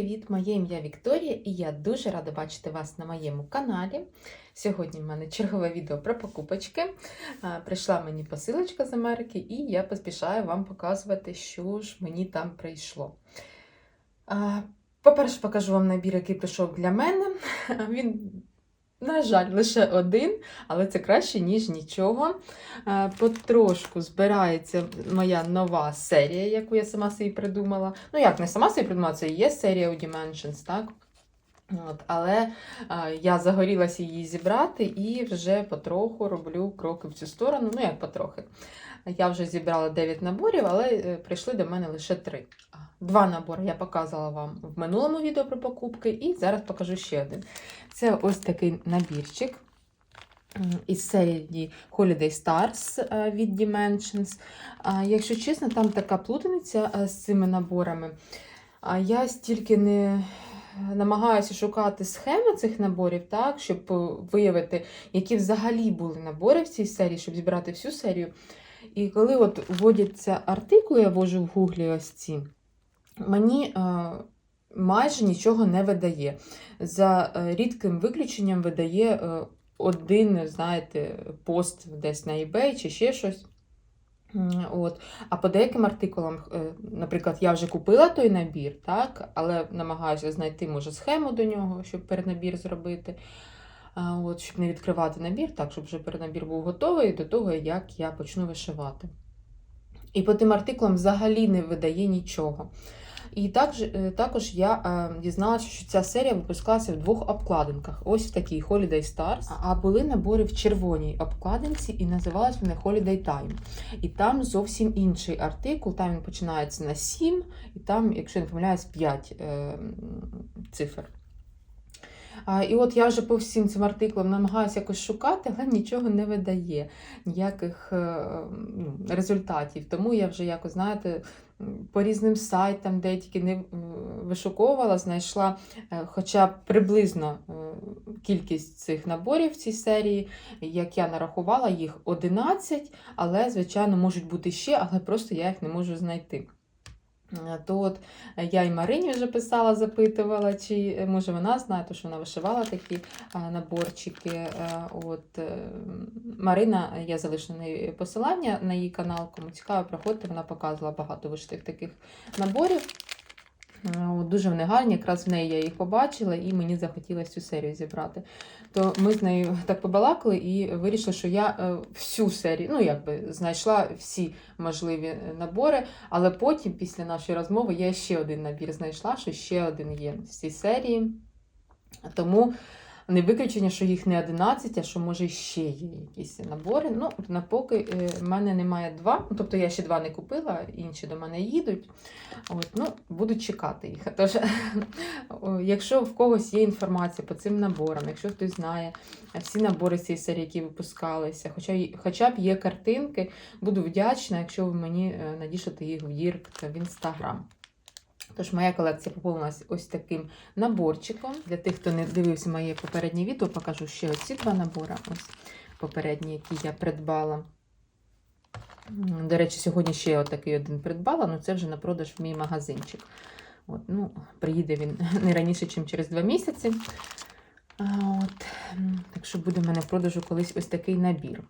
Привіт! Моє ім'я Вікторія і я дуже рада бачити вас на моєму каналі. Сьогодні в мене чергове відео про покупочки. Прийшла мені посилочка з Америки, і я поспішаю вам показувати, що ж мені там прийшло. По-перше, покажу вам набір, який прийшов для мене. Він, на жаль, лише один, але це краще, ніж нічого. Е, Потрошку збирається моя нова серія, яку я сама собі придумала. Ну, як не сама собі придумала, це і є серія у Dimensions, так? От, але е, я загорілася її зібрати і вже потроху роблю кроки в цю сторону. Ну, як потрохи. Я вже зібрала 9 наборів, але е, прийшли до мене лише 3. Два набори я показувала вам в минулому відео про покупки, і зараз покажу ще один. Це ось такий набірчик із серії Holiday Stars е, від Dimensions. Якщо чесно, там така плутаниця е, з цими наборами. Я стільки не намагаюся шукати схеми цих наборів, так, щоб е, виявити, які взагалі були набори в цій серії, щоб зібрати всю серію. І коли от вводяться артикули, я ввожу в гуглі ось ці, мені е, майже нічого не видає. За е, рідким виключенням видає е, один, знаєте, пост десь на eBay чи ще щось. От. А по деяким артикулам, наприклад, я вже купила той набір, так, але намагаюся знайти, може, схему до нього, щоб перенабір зробити. От, щоб не відкривати набір, так, щоб вже перенабір був готовий до того, як я почну вишивати. І по тим артиклам взагалі не видає нічого. І також, е, також я е, дізналася, що ця серія випускалася в двох обкладинках. Ось в такій Holiday Stars. А були набори в червоній обкладинці, і називались вони Holiday Time. І там зовсім інший артикул. Там він починається на 7, і там, якщо я не помиляюсь, 5 е, цифр. І от я вже по всім цим артиклам намагаюся якось шукати, але нічого не видає, ніяких ну, результатів. Тому я вже якось, знаєте, по різним сайтам, де я тільки не е, вишуковувала, знайшла е, хоча б приблизно е, кількість цих наборів в цій серії. Як я нарахувала, їх 11, але, звичайно, можуть бути ще, але просто я їх не можу знайти. Е, То от е, я і Марині вже писала, запитувала, чи е, може вона знає, то що вона вишивала такі наборчики. От Марина, я залишу неї посилання на її канал, кому цікаво, проходьте, вона показувала багато вишитих таких наборів. От, Дуже вони гарні, якраз в неї я їх побачила, і мені захотілося цю серію зібрати. То ми з нею так побалакали і вирішили, що я е, всю серію, ну якби знайшла всі можливі е, набори, але потім, після нашої розмови, я ще один набір знайшла, що ще один є з цій серії. Тому не виключення, що їх не 11, а що може ще є якісь набори. Ну, на поки е, в мене немає два. Ну, Тобто я ще два не купила, інші до мене їдуть. От, ну, буду чекати їх. Тож, якщо в когось є інформація по цим наборам, якщо хтось знає всі набори цієї серії, які випускалися, хоча, хоча б є картинки, буду вдячна, якщо ви мені е, надішлете їх в Дірект в інстаграм. Тож моя колекція поповнилась ось таким наборчиком. Для тих, хто не дивився моє попереднє відео, покажу ще оці два набори. Ось попередні, які я придбала. До речі, сьогодні ще отакий один придбала, але це вже на продаж в мій магазинчик. От, ну, приїде він не раніше, ніж через два місяці. От, так що буде в мене в продажу колись ось такий набір.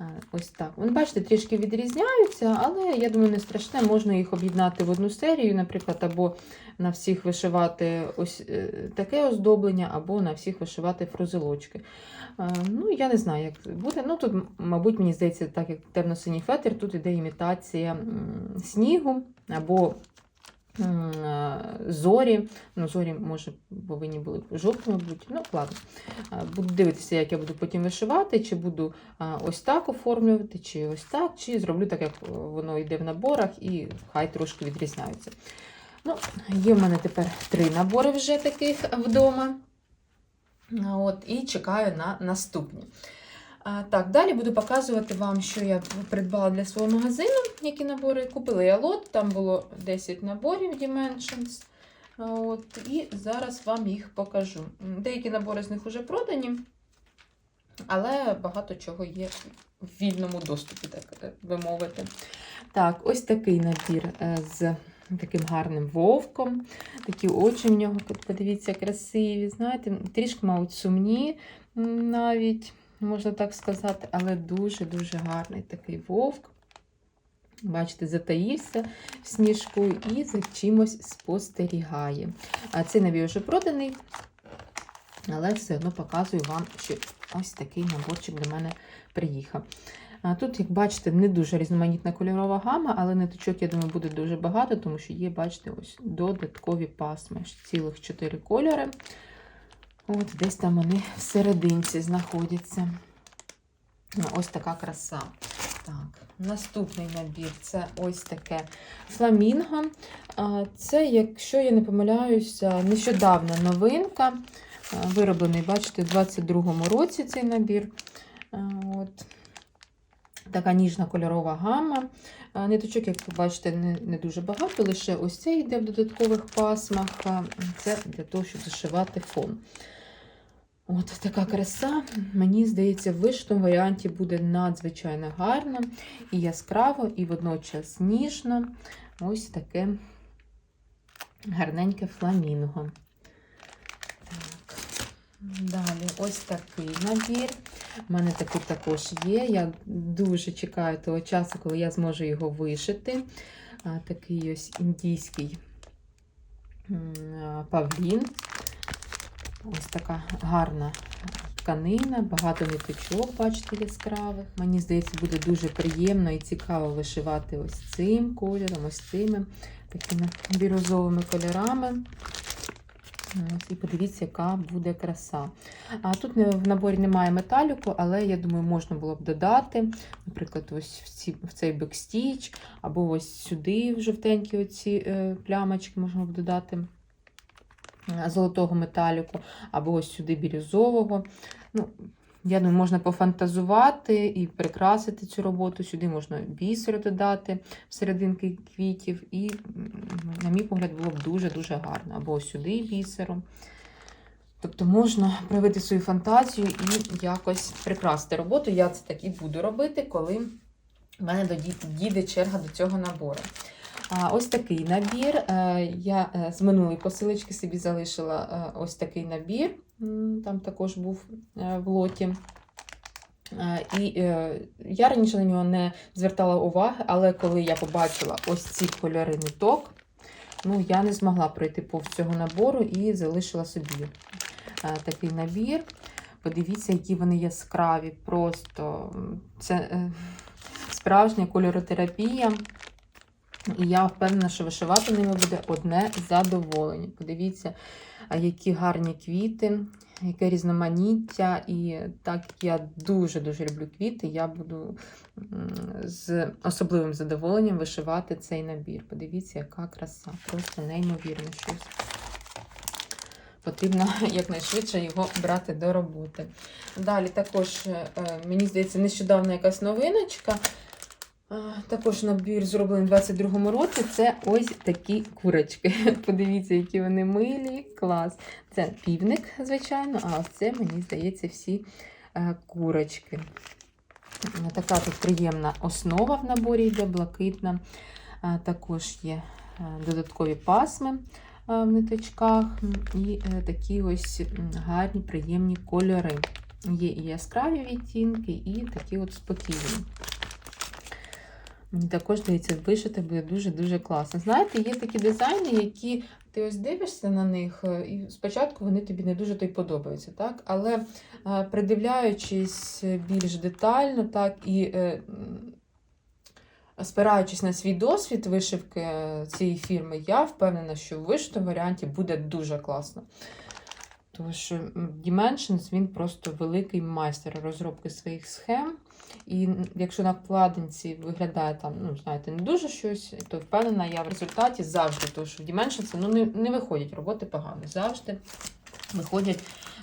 А, Ось так. Вони, бачите, трішки відрізняються, але я думаю, не страшне. Можна їх об'єднати в одну серію, наприклад, або на всіх вишивати ось е, таке оздоблення, або на всіх вишивати фрузелочки. Е, Ну, я не знаю, як буде. Ну, тут, мабуть, мені здається, так як темно-синій фетр, тут іде імітація снігу або е, зорі. Ну, зорі, може, повинні були жовтими бути. Ну, ладно. Буду дивитися, як я буду потім вишивати, чи буду ось так оформлювати, чи ось так, чи зроблю так, як е, воно йде в наборах, і хай трошки відрізняються. Ну, є в мене тепер три набори вже таких вдома. От, і чекаю на наступні. Так, далі буду показувати вам, що я придбала для свого магазину, які набори. Купила я лот, там було 10 наборів Dimensions. От, і зараз вам їх покажу. Деякі набори з них вже продані, але багато чого є в вільному доступі, так би мовити. Так, ось такий набір е, з таким гарним вовком. Такі очі в нього, подивіться, красиві. Знаєте, трішки, мабуть, сумні навіть, можна так сказати, але дуже-дуже гарний такий вовк. Бачите, затаївся в сніжку і за чимось спостерігає. А цей набір вже проданий, але все одно показую вам, що ось такий наборчик до мене приїхав. А Тут, як бачите, не дуже різноманітна кольорова гама, але ниточок, я думаю, буде дуже багато, тому що є, бачите, ось додаткові пасми, цілих 4 кольори. От десь там вони всерединці знаходяться. Ну, Ось така краса. Так, наступний набір це ось таке фламінго. Це, якщо я не помиляюся, нещодавна новинка. Вироблений, бачите, у 22-му році цей набір. От. Така ніжна кольорова гама. Ниточок, як ви бачите, не, не дуже багато, лише ось це йде в додаткових пасмах. Це для того, щоб зашивати фон. От така краса, мені здається, в вишитому варіанті буде надзвичайно гарно і яскраво, і водночас ніжно. Ось таке гарненьке фламінго. Так. Далі ось такий набір. У мене такий також є. Я дуже чекаю того часу, коли я зможу його вишити. Такий ось індійський павлін. Ось така гарна тканина, багато ниточок, бачите, яскравих. Мені здається, буде дуже приємно і цікаво вишивати ось цим кольором, ось цими такими бірозовими кольорами. І подивіться, яка буде краса. А тут в наборі немає металіку, але я думаю, можна було б додати, наприклад, ось в, ці, в цей бекстіч, або ось сюди в жовтенькі оці е, плямочки можна б додати золотого металіку, або ось сюди бірюзового. Ну, я думаю, можна пофантазувати і прикрасити цю роботу. Сюди можна бісер додати всерединки квітів, і, на мій погляд, було б дуже-дуже гарно. Або сюди бісером. Тобто можна проявити свою фантазію і якось прикрасити роботу. Я це так і буду робити, коли в мене дійде черга до цього набору. Ось такий набір. Е, Я е, з минулої посилочки собі залишила е, ось такий набір. Там також був в лоті. І я раніше на нього не звертала уваги, але коли я побачила ось ці кольори ниток, ну, я не змогла пройти повз цього набору і залишила собі такий набір. Подивіться, які вони яскраві. Просто це справжня кольоротерапія. І я впевнена, що вишивати ними буде одне задоволення. Подивіться, які гарні квіти, яке різноманіття. І так як я дуже-дуже люблю квіти, я буду з особливим задоволенням вишивати цей набір. Подивіться, яка краса. Просто неймовірно щось. Потрібно якнайшвидше його брати до роботи. Далі також, е, мені здається, нещодавно якась новиночка. Також набір зроблений у 22-му році. Це ось такі курочки. Подивіться, які вони милі, клас. Це півник, звичайно, а це, мені здається, всі е, курочки. Така тут приємна основа в наборі йде, блакитна. Також є е, додаткові пасми е, в ниточках і е, такі ось гарні, приємні кольори. Є і яскраві відтінки, і такі от спокійні. Мені також здається, вишити буде дуже-дуже класно. Знаєте, є такі дизайни, які ти ось дивишся на них, е, і спочатку вони тобі не дуже то й подобаються, так? Але е, придивляючись більш детально, так, і е, спираючись на свій досвід вишивки цієї фірми, я впевнена, що в вишитому варіанті буде дуже класно. Тому що Dimensions він просто великий майстер розробки своїх схем. І якщо на вкладинці виглядає там, ну, знаєте, не дуже щось, то впевнена я в результаті завжди, тому що в Dimensions ну, не, не виходять роботи погано. Завжди виходять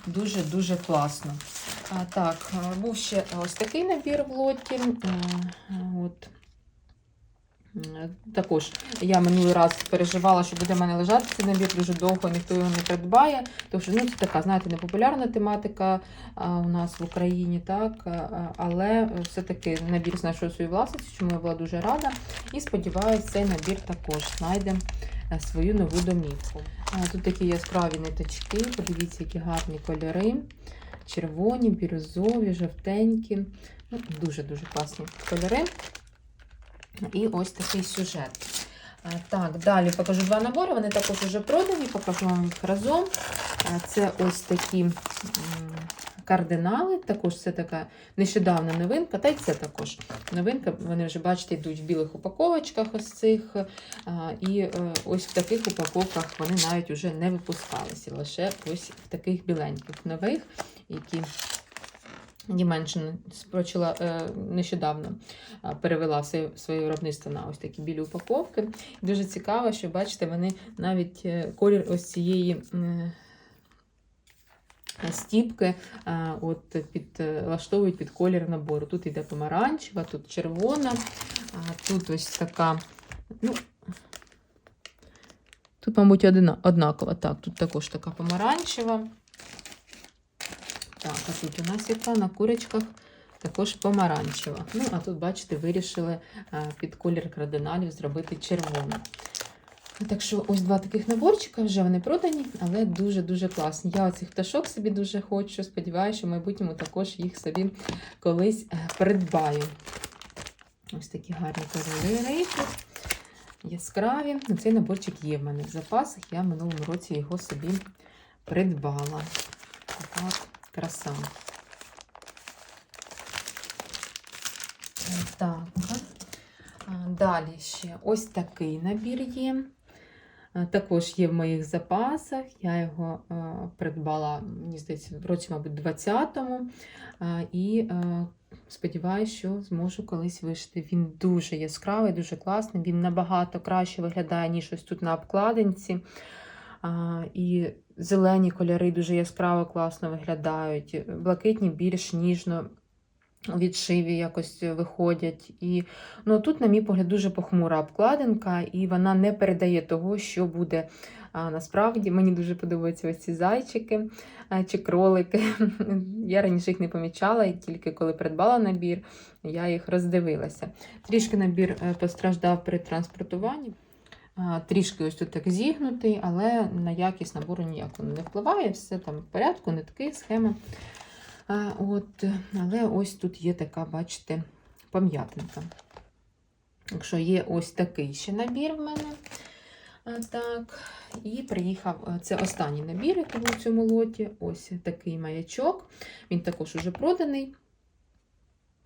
дуже-дуже класно. А, так, був ще ось такий набір в лоті. От. М, Також я минулий раз переживала, що буде в мене лежати цей набір дуже довго, ніхто його не придбає. Тому що ну, це така, знаєте, непопулярна тематика у нас в Україні, так, але все-таки набір знайшов свою власність, чому я була дуже рада. І сподіваюся, цей набір також знайде е, свою нову домівку. Тут такі яскраві ниточки, подивіться, які гарні кольори. Червоні, бірюзові, жовтенькі. Ну, Дуже-дуже класні кольори. І ось такий сюжет. Так, далі покажу два набори. Вони також вже продані, покажу вам їх разом. Це ось такі кардинали. Також це така нещодавна новинка, та й це також новинка. Вони вже, бачите, йдуть в білих упаковочках ось цих. І е, ось в таких упаковках вони навіть вже не випускалися. Лише ось в таких біленьких нових, які Dimension почала е, нещодавно е, перевела своє, своє виробництво на ось такі білі упаковки. Дуже цікаво, що бачите, вони навіть е, колір ось цієї е, стіпки е, от підлаштовують під колір набору. Тут йде помаранчева, тут червона, тут ось така. Ну, Тут, мабуть, однакова. Так, тут також така помаранчева. Так, а тут у нас яка на курочках також помаранчева. Ну, а тут, бачите, вирішили під колір кардиналів зробити червону. Так що ось два таких наборчика, вже вони продані, але дуже-дуже класні. Я оцих пташок собі дуже хочу. Сподіваюся, що в майбутньому також їх собі колись е, придбаю. Ось такі гарні кольори. Яскраві. Ну, Цей наборчик є в мене в запасах. Я в минулому році його собі придбала. Така от краса. Так. Далі ще ось такий набір є. Також є в моїх запасах. Я його придбала, мені здається, в році, мабуть, 20-му. І сподіваюся, що зможу колись вишити. Він дуже яскравий, дуже класний. Він набагато краще виглядає, ніж ось тут на обкладинці. І зелені кольори дуже яскраво класно виглядають. Блакитні більш ніжно відшиві якось виходять. І ну, тут, на мій погляд, дуже похмура обкладинка, і вона не передає того, що буде а, насправді. Мені дуже подобаються ось ці зайчики а, чи кролики. Я раніше їх не помічала, і тільки коли придбала набір, я їх роздивилася. Трішки набір е, постраждав при транспортуванні. Трішки ось тут так зігнутий, але на якість набору ніяк не впливає, все там в порядку, нитки, схема. От, але ось тут є така, бачите, пам'ятинка. Якщо є ось такий ще набір в мене. Так, І приїхав, це останній набір, який був у цьому лоті. Ось такий маячок. Він також уже проданий.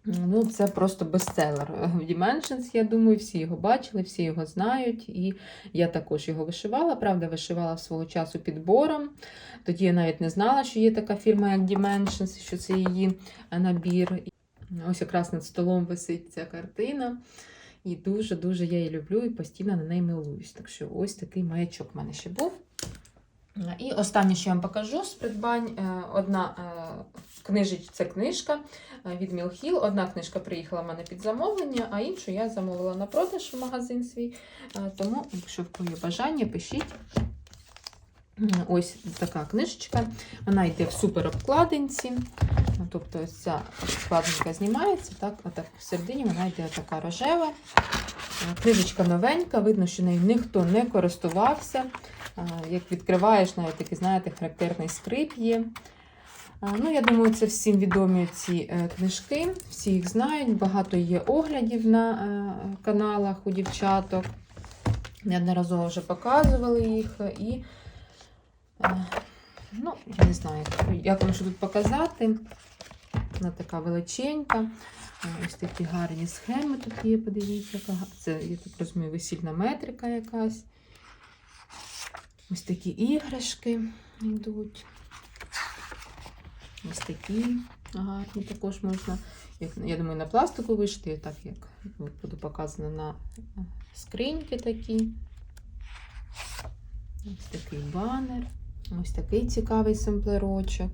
Ну, Це просто бестселер в Dimensions, я думаю, всі його бачили, всі його знають. І я також його вишивала. Правда, вишивала свого часу підбором. Тоді я навіть не знала, що є така фірма, як Dimensions, що це її набір. Ось якраз над столом висить ця картина. І дуже-дуже я її люблю і постійно на неї милуюсь. Так що ось такий маячок в мене ще був. І останнє, що я вам покажу з придбань. е, Одна книжечка, це книжка е, від Мілхіл. Одна книжка приїхала в мене під замовлення, а іншу я замовила на продаж в магазин свій. Е, Тому, якщо в кого є бажання, пишіть. Ось така книжечка. Вона йде в супер обкладинці. Тобто ця обкладинка знімається, так, а так всередині вона йде така рожева. Е, Книжечка новенька, видно, що нею ніхто не користувався. Як відкриваєш, навіть такий, знаєте, характерний скрип є. Ну, я думаю, це всім відомі ці е, книжки, всі їх знають. Багато є оглядів на е, каналах у дівчаток. Неодноразово вже показували їх. І, е, ну, я не знаю, як- вам що тут показати. Вона така величенька. Ось такі гарні схеми тут є, подивіться. Це, я так розумію, весільна метрика якась. Ось такі іграшки йдуть. Ось такі гарні також можна. Як, я думаю, на пластику вишити, так як от буде показано на е, скриньки такі. Ось такий банер. Ось такий цікавий семплерочок.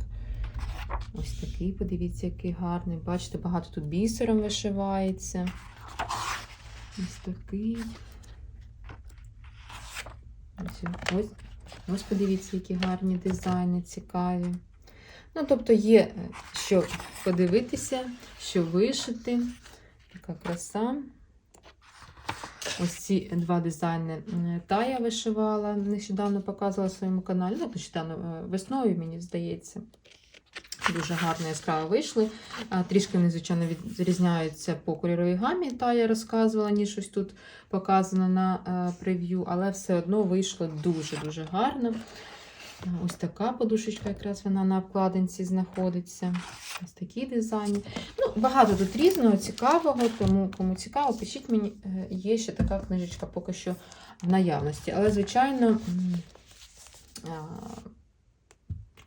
Ось такий, подивіться, який гарний. Бачите, багато тут бісером вишивається. Ось такий. Ось, ось, ось подивіться, які гарні дизайни, цікаві. Ну, тобто є е, що подивитися, що вишити. Така краса. Ось ці два дизайни Тая вишивала, нещодавно показувала в своєму каналі. Ну, нещодавно е, весною, мені здається. Дуже гарно яскраво вийшли. Трішки вони, звичайно, відрізняються по кольоровій гамі, та я розказувала, ніж ось тут показано на е, прев'ю, але все одно вийшло дуже-дуже гарно. Ось така подушечка, якраз вона на обкладинці знаходиться. Ось такі дизайни. Ну, багато тут різного, цікавого, тому кому цікаво, пишіть мені, Е, є ще така книжечка поки що в наявності. Але, звичайно,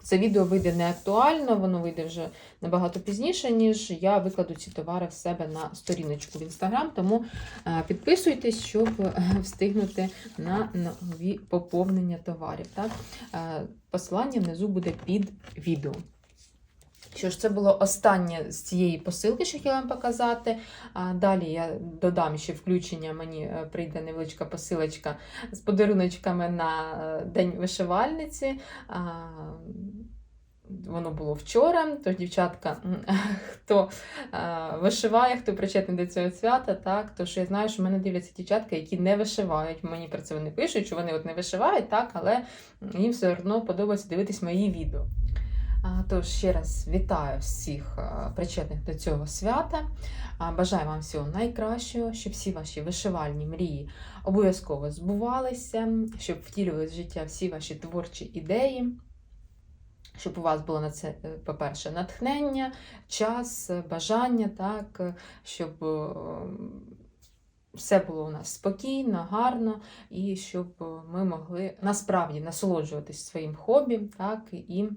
це відео вийде не актуально, воно вийде вже набагато пізніше, ніж я викладу ці товари в себе на сторіночку в інстаграм. Тому е, підписуйтесь, щоб е, встигнути на нові поповнення товарів. Так? Е, Посилання внизу буде під відео. Що ж, це було останнє з цієї посилки, що хотіла вам показати. А далі я додам ще включення, мені е, прийде невеличка посилочка з подаруночками на е, День вишивальниці. А, Воно було вчора, тож дівчатка, хто е, вишиває, хто причетний до цього свята, так, то що я знаю, що в мене дивляться дівчатка, які не вишивають. Мені про це вони пишуть, що вони от не вишивають, так, але їм все одно подобається дивитись мої відео. Тож ще раз вітаю всіх причетних до цього свята. Бажаю вам всього найкращого, щоб всі ваші вишивальні мрії обов'язково збувалися, щоб втілювалися в життя всі ваші творчі ідеї. Щоб у вас було на це, е, по-перше, натхнення, час, бажання, так, щоб все було у нас спокійно, гарно, і щоб ми могли насправді насолоджуватись своїм хобі, так, і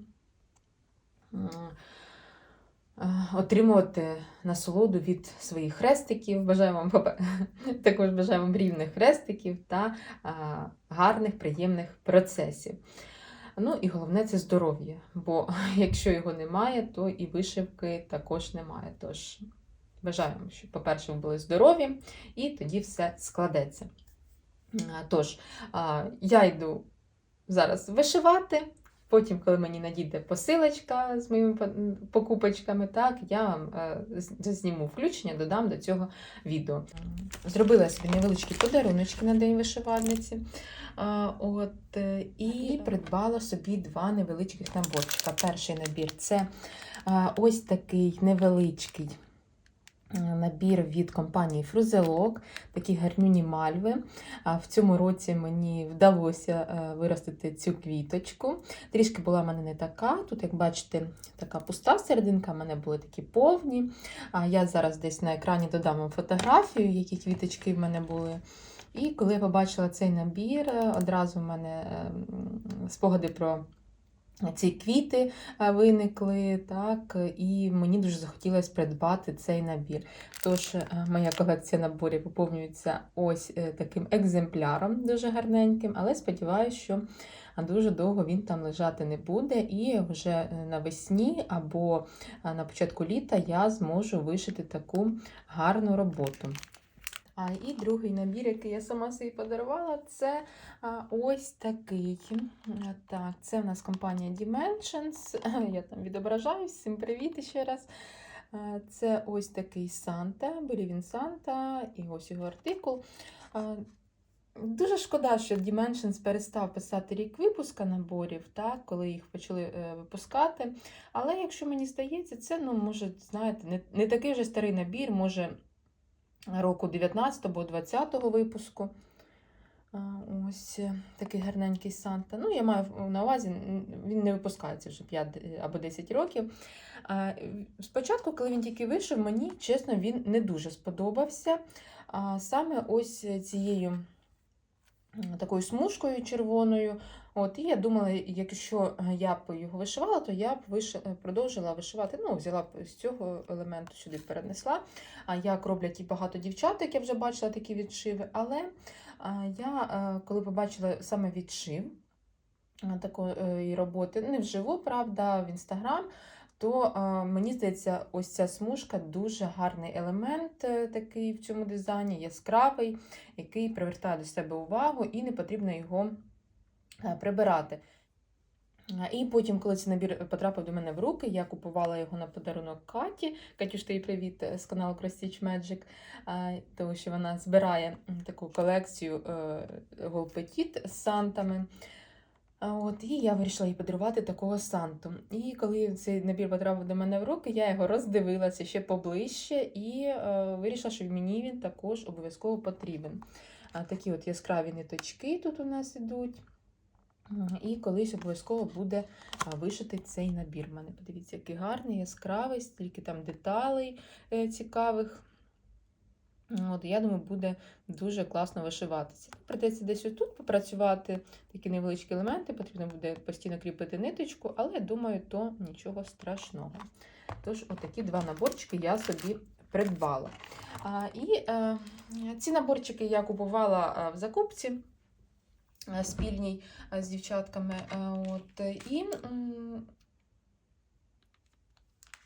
отримувати насолоду від своїх хрестиків. Бажаю вам також бажаю вам рівних хрестиків та гарних, приємних процесів. Ну і головне це здоров'я, бо якщо його немає, то і вишивки також немає. Тож бажаю вам, щоб, по-перше, ви були здорові, і тоді все складеться. Тож, я йду зараз вишивати. Потім, коли мені надійде посилочка з моїми покупочками, так, я вам е, зніму включення, додам до цього відео. Зробила собі невеличкі подаруночки на День вишивальниці. А, От, е, і придбала собі два невеличких наборчика. Перший набір це ось такий невеличкий е, набір від компанії Фрузелок, такі гарнюні мальви. В цьому році мені вдалося е, виростити цю квіточку. Трішки була в мене не така. Тут, як бачите, така пуста серединка, в мене були такі повні. Я зараз десь на екрані додам вам фотографію, які квіточки в мене були. І коли я побачила цей набір, е, одразу в мене ем, спогади про ці квіти виникли, так, і мені дуже захотілося придбати цей набір. Тож, е, моя колекція наборів поповнюється ось е, таким екземпляром, дуже гарненьким, але сподіваюся, що дуже довго він там лежати не буде, і вже е, навесні або на початку літа я зможу вишити таку гарну роботу. І другий набір, який я сама собі подарувала, це ось такий. Так, це в нас компанія Dimensions. Я там відображаю. Всім привіт ще раз. Це ось такий Санта, Белівін Санта, і ось його артикул. Дуже шкода, що Dimensions перестав писати рік випуска наборів, так, коли їх почали е, випускати. Але якщо мені здається, це, ну, може, знаєте, не, не такий вже старий набір, може року 19 або 20 випуску. Ось е, такий гарненький Санта. Ну, я маю на увазі, він не випускається вже 5 або 10 років. Спочатку, коли він тільки вийшов, мені, чесно, він не дуже сподобався. Саме ось цією м, такою смужкою червоною. От, і я думала, якщо я б його вишивала, то я б виши... продовжила вишивати. Ну, взяла б з цього елементу сюди перенесла. А як роблять і багато дівчат, як я вже бачила такі відшиви. Але я, е, коли побачила саме відшив е, такої роботи, не вживу, правда, в інстаграм, то а, мені здається, ось ця смужка дуже гарний елемент е, такий в цьому дизайні, яскравий, який привертає до себе увагу і не потрібно його е, прибирати. І потім, коли цей набір потрапив до мене в руки, я купувала його на подарунок Каті. Катюш, тобі привіт е, з каналу Crostitch Magic, тому що вона збирає таку колекцію Гол Petit з сантами. От, і я вирішила їй подарувати такого санту. І коли цей набір потрапив до мене в руки, я його роздивилася ще поближче і е, вирішила, що мені він також обов'язково потрібен. А, такі от яскраві ниточки тут у нас ідуть. І колись обов'язково буде а, вишитий цей набір. У мене подивіться, який гарний, яскравий, стільки там деталей е, цікавих. От, я думаю, буде дуже класно вишиватися. Придеться десь отут попрацювати, такі невеличкі елементи, потрібно буде постійно кріпити ниточку, але думаю, то нічого страшного. Тож, отакі два наборчики я собі придбала. А, і е, ці наборчики я купувала е, в закупці е, спільній з дівчатками. От, і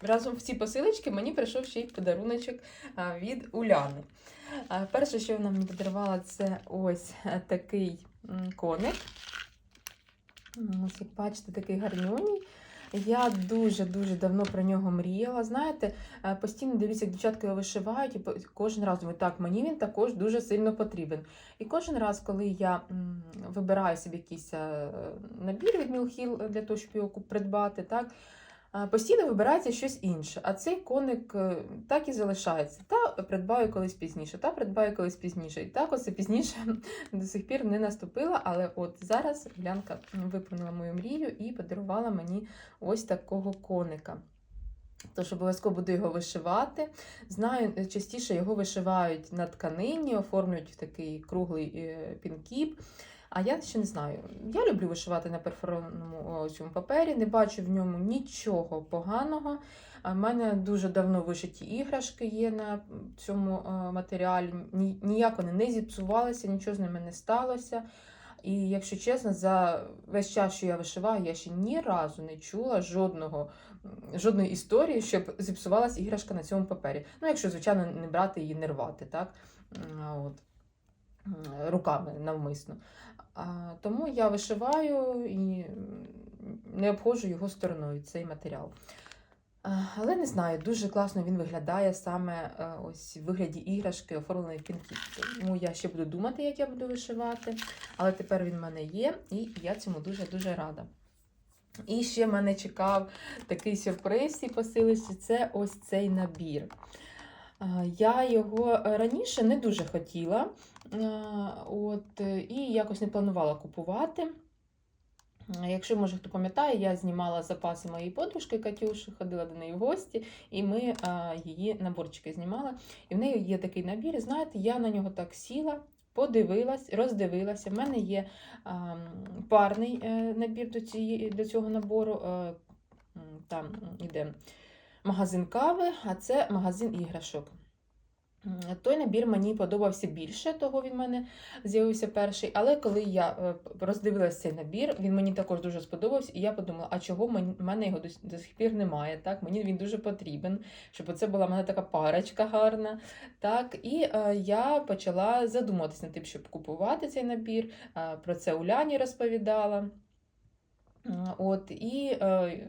разом в ці посилочки мені прийшов ще й подаруночок від Уляни. Перше, що вона мені подарувала, це ось е, такий коник. Ось, як бачите, такий гарнюній. Я дуже-дуже давно про нього мріяла. Знаєте, е, постійно дивлюся, як дівчатки його вишивають, і кожен раз думаю, так, мені він також дуже сильно потрібен. І кожен раз, коли я вибираю собі якийсь е, набір від Мілхіл для того, щоб його придбати, так, Постійно вибирається щось інше, а цей коник е, так і залишається. Та придбаю колись пізніше, та придбаю колись пізніше. І так оце пізніше до сих пір не наступила. Але от зараз Глянка виповнила мою мрію і подарувала мені ось такого коника. Тож обов'язково буду його вишивати. Знаю, е, частіше його вишивають на тканині, оформлюють в такий круглий е, пінкіп. А я ще не знаю. Я люблю вишивати на перфорованому цьому папері, не бачу в ньому нічого поганого. У мене дуже давно вишиті іграшки є на цьому матеріалі. Ні- Ніяк вони не зіпсувалися, нічого з ними не сталося. І якщо чесно, за весь час, що я вишиваю, я ще ні разу не чула жодного, жодної історії, щоб зіпсувалася іграшка на цьому папері. Ну, якщо, звичайно, не брати її, не рвати, так? От. Руками навмисно. Тому я вишиваю і не обходжу його стороною, цей матеріал. Але не знаю, дуже класно він виглядає саме е, ось в вигляді іграшки, оформленої в. Тому я ще буду думати, як я буду вишивати. Але тепер він в мене є, і я цьому дуже-дуже рада. І ще мене чекав такий сюрприз в цій це ось цей набір. А, Я його раніше не дуже хотіла, от, і якось не планувала купувати. Якщо, може, хто пам'ятає, я знімала запаси моєї подружки Катюші, ходила до неї в гості, і ми а, її наборчики знімали. І в неї є такий набір. Знаєте, я на нього так сіла, подивилась, роздивилася. В мене є а, парний е, набір до, цієї, до цього набору. е, м, Там іде магазин кави, а це магазин іграшок. Той набір мені подобався більше, того він в мене з'явився перший. Але коли я е, роздивилася цей набір, він мені також дуже сподобався, і я подумала, а чого в мене його до, сих пір немає. Так? Мені він дуже потрібен, щоб це була в мене така парочка гарна. Так? І е, я почала задумуватися над тим, щоб купувати цей набір. Е, про це Уляні розповідала. От, і е,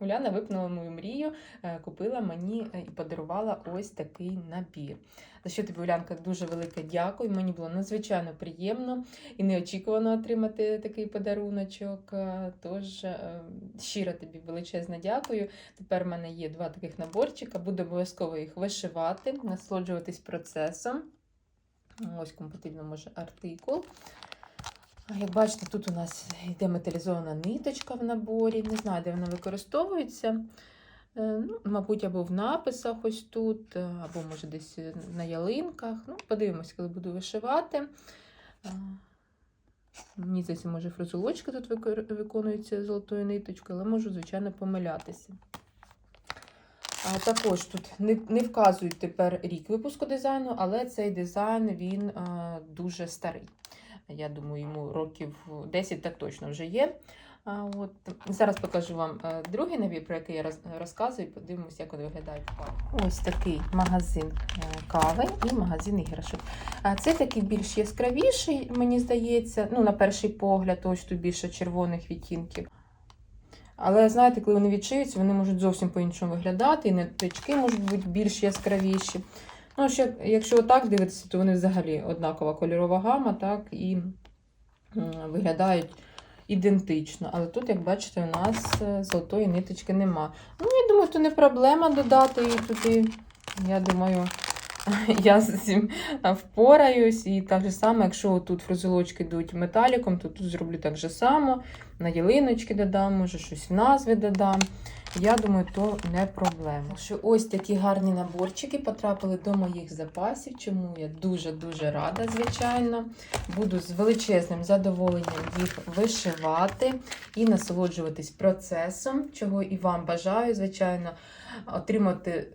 Уляна випнула мою мрію, е, купила мені е, і подарувала ось такий набір. За що тобі, Улянка, дуже велике дякую. Мені було надзвичайно приємно і неочікувано отримати такий подаруночок. Е, Тож щиро тобі величезне дякую. Тепер в мене є два таких наборчика, буду обов'язково їх вишивати, насолоджуватись процесом. Ось кому потрібно може артикул. Як бачите, тут у нас йде металізована ниточка в наборі. Не знаю, де вона використовується. Е, Ну, мабуть, або в написах ось тут, е, або може десь е, на ялинках. Ну, подивимось, коли буду вишивати. Мені здається, може, фризулочки тут виконуються золотою ниточкою, але можу, звичайно, помилятися. Також тут не, не вказують тепер рік випуску дизайну, але цей дизайн він а, дуже старий. Я думаю, йому років 10 так точно вже є. А, От. Зараз покажу вам е, другий набір, про який я роз- розказую, подивимось, як він виглядає. Ось такий магазин е, кави і магазин іграшок. А Це такий більш яскравіший, мені здається. Ну, на перший погляд, ось тут більше червоних відтінків. Але знаєте, коли вони відшиються, вони можуть зовсім по-іншому виглядати, і ниточки можуть бути більш яскравіші. Ну, ще, якщо отак дивитися, то вони взагалі однакова кольорова гама, так, і виглядають ідентично. Але тут, як бачите, у нас е, золотої ниточки нема. Ну, я думаю, то не проблема додати її туди. Я думаю, я з цим впораюсь. І так же само, якщо тут фрузелочки йдуть металіком, то тут зроблю так же само. На ялиночки додам, може щось в назві додам. Я думаю, то не проблема. Що ось такі гарні наборчики потрапили до моїх запасів, чому я дуже-дуже рада, звичайно. Буду з величезним задоволенням їх вишивати і насолоджуватись процесом, чого і вам бажаю, звичайно, отримати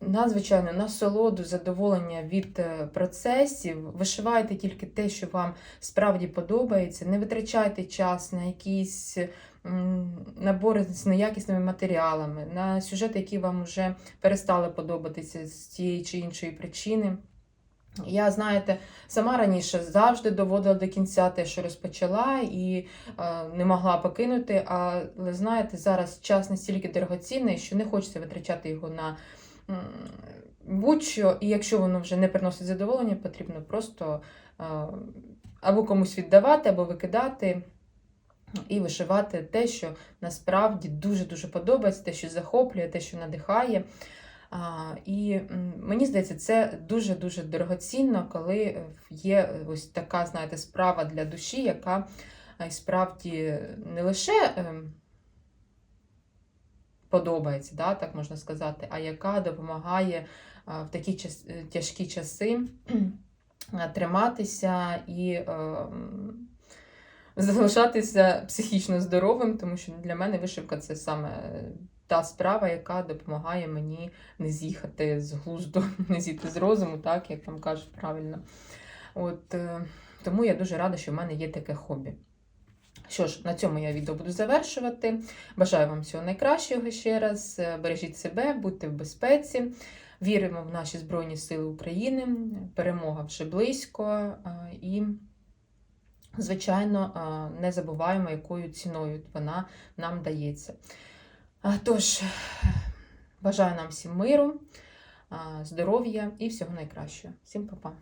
надзвичайно насолоду, задоволення від е, процесів. Вишивайте тільки те, що вам справді подобається. Не витрачайте час на якісь набори з неякісними матеріалами, на сюжети, які вам вже перестали подобатися з тієї чи іншої причини. Я, знаєте, сама раніше завжди доводила до кінця те, що розпочала, і е, не могла покинути. Але знаєте, зараз час настільки дорогоцінний, що не хочеться витрачати його на будь-що. І якщо воно вже не приносить задоволення, потрібно просто або комусь віддавати, або викидати. І вишивати те, що насправді дуже-дуже подобається, те, що захоплює, те, що надихає. А, і мені здається, це дуже-дуже дорогоцінно, коли є ось така, знаєте, справа для душі, яка справді не лише ем, подобається, да, так можна сказати, а яка допомагає в такі час, е, тяжкі часи триматися і. ем, залишатися психічно здоровим, тому що для мене вишивка це саме та справа, яка допомагає мені не з'їхати з глузду, не зійти з розуму, так як там кажуть правильно. От, е, тому я дуже рада, що в мене є таке хобі. Що ж, на цьому я відео буду завершувати. Бажаю вам всього найкращого ще раз. Е, Бережіть себе, будьте в безпеці. Віримо в наші Збройні Сили України. Перемога вже близько. е, І звичайно, не забуваємо, якою ціною вона нам дається. Тож, бажаю нам всім миру, здоров'я і всього найкращого. Всім па-па!